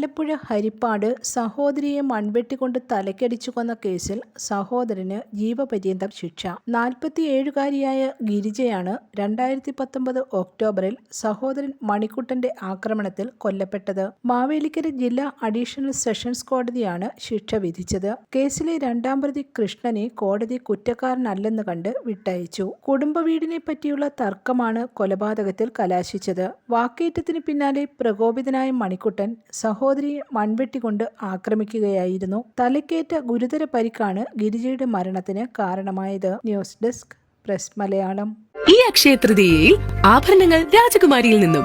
ആലപ്പുഴ ഹരിപ്പാട് സഹോദരിയെ മൺവെട്ടിക്കൊണ്ട് തലക്കടിച്ചു കൊന്ന കേസിൽ സഹോദരന് ജീവപര്യന്തം ശിക്ഷ. നാൽപ്പത്തിയേഴുകാരിയായ ഗിരിജയാണ് രണ്ടായിരത്തി പത്തൊമ്പത് ഒക്ടോബറിൽ സഹോദരൻ മണിക്കുട്ടന്റെ ആക്രമണത്തിൽ കൊല്ലപ്പെട്ടത്. മാവേലിക്കര ജില്ലാ അഡീഷണൽ സെഷൻസ് കോടതിയാണ് ശിക്ഷ വിധിച്ചത്. കേസിലെ രണ്ടാം പ്രതി കൃഷ്ണനെ കോടതി കുറ്റക്കാരനല്ലെന്ന് കണ്ട് വിട്ടയച്ചു. കുടുംബ വീടിനെ പറ്റിയുള്ള തർക്കമാണ് കൊലപാതകത്തിൽ കലാശിച്ചത്. വാക്കേറ്റത്തിന് പിന്നാലെ പ്രകോപിതനായ മണിക്കുട്ടൻ സഹോദരിയെ മൺവെട്ടിക്കൊണ്ട് ആക്രമിക്കുകയായിരുന്നു. തലക്കേറ്റ ഗുരുതര പരിക്കാണ് ഗിരിജയുടെ മരണത്തിന് കാരണമായത്. News desk press Malayalam. ഈ അക്ഷയ തൃതീയയിൽ ആഭരണങ്ങൾ രാജകുമാരിയിൽ നിന്നും